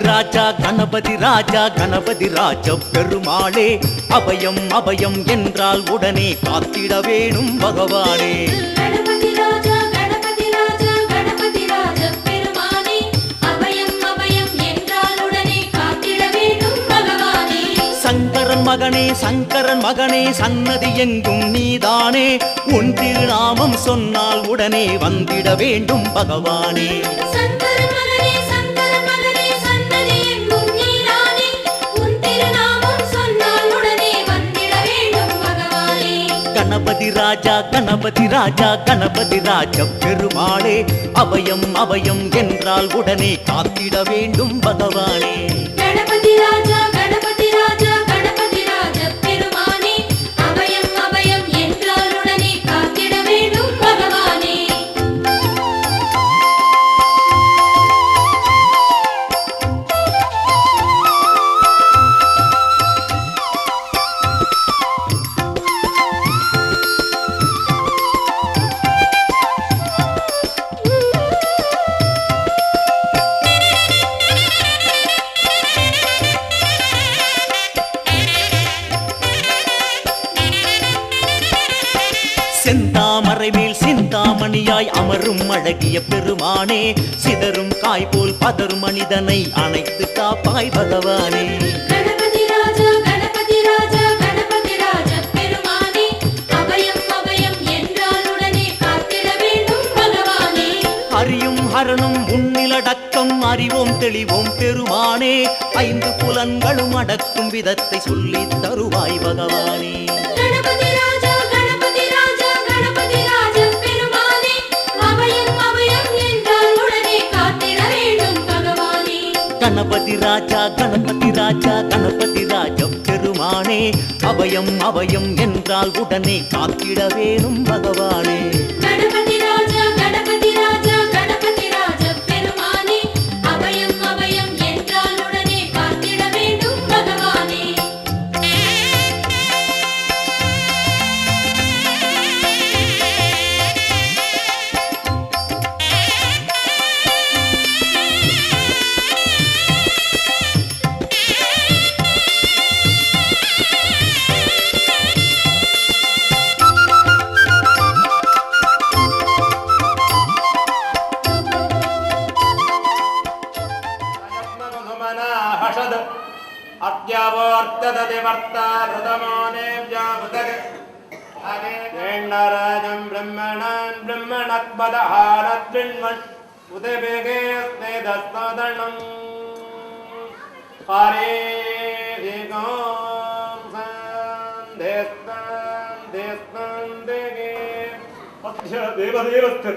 ராஜா கணபதி ராஜா கணபதி ராஜ பெருமாளே அபயம் அபயம் என்றால் உடனே காத்திட வேணும் பகவானே. கணபதி ராஜா பெருமானே அபயம் அபயம் என்றால் உடனே காத்திட வேண்டும் பகவானே. சங்கரன் மகனே சங்கரன் மகனே சன்னதி எங்கும் நீதானே. உன் திருநாமம் சொன்னால் உடனே வந்திட வேண்டும் பகவானே. கணபதி ராஜா கணபதி ராஜா கணபதி ராஜ பெருமாளே அபயம் அபயம் என்றால் உடனே காத்திட வேண்டும் பகவானே. கணபதி ராஜா செந்தாமரை மேல் சிந்தாமணியாய் அமரும் அழகிய பெருமானே சிதறும் காய் போல் பதறும் மனிதனை அணைத்து காப்பாய் பகவானே. அறியும் ஹரணும் உன்னிலடக்கம் அறிவோம் தெளிவோம் பெருமானே. ஐந்து புலன்களும் அடக்கும் விதத்தை சொல்லித் தருவாய் பகவானே. கணபதி ராஜா கணபதி ராஜம் பெருமானே அபயம் அபயம் என்றால் உடனே காத்திட வேணும் பகவான். अद्यावर्तदति वर्तारुतमोनेव्याभृतगेण्डराजं ब्रह्मणान् ब्रह्मणक्पदहारद्विण्मन् उदवेगे स्नेदस्मदणम् हरे दिगों सन्देस्तान् देस्तान् देगे अद्य देवदेवस्य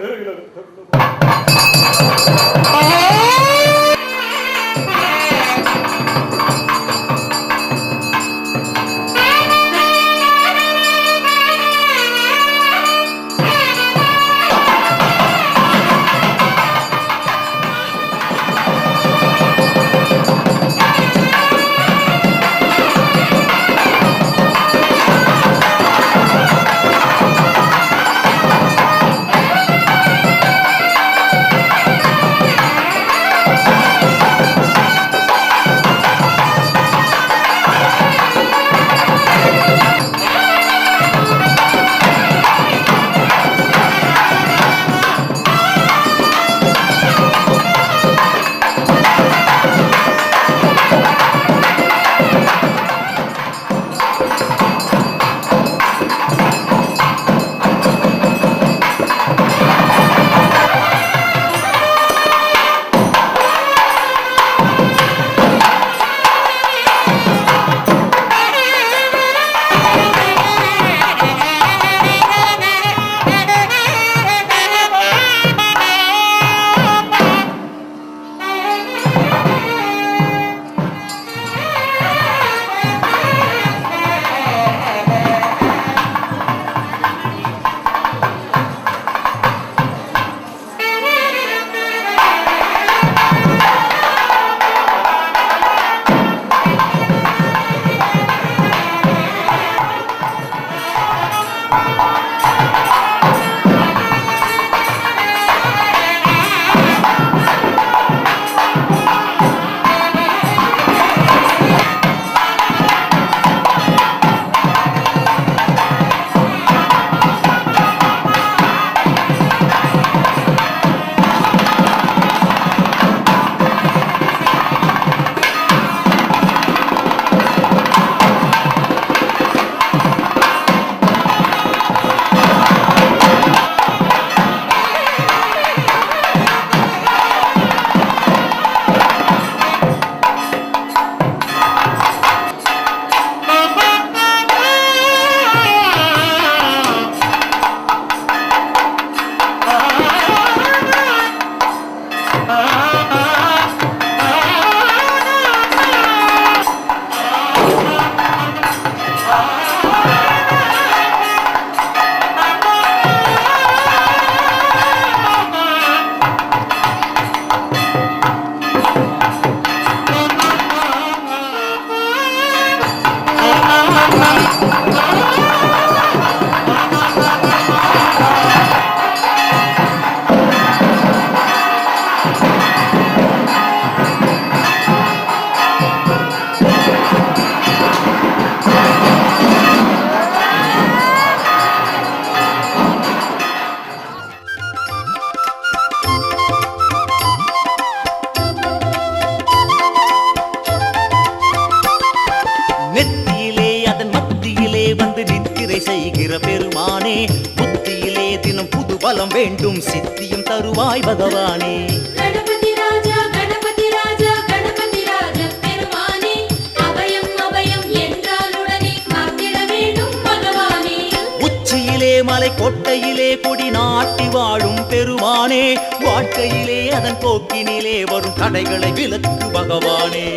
காத்திட வேண்டும் பகவானே. உச்சியிலே மலை கொட்டையிலே கொடி நாட்டி வாழும் பெருமானே. வாழ்க்கையிலே அதன் போக்கினிலே வரும் தடைகளை விலக்கு பகவானே.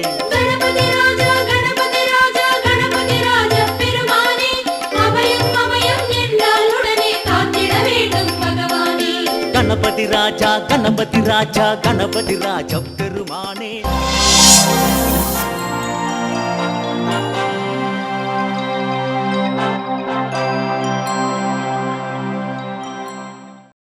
கணபதி ராஜா கணபதி ராஜா கணபதி ராஜா பெருமானே.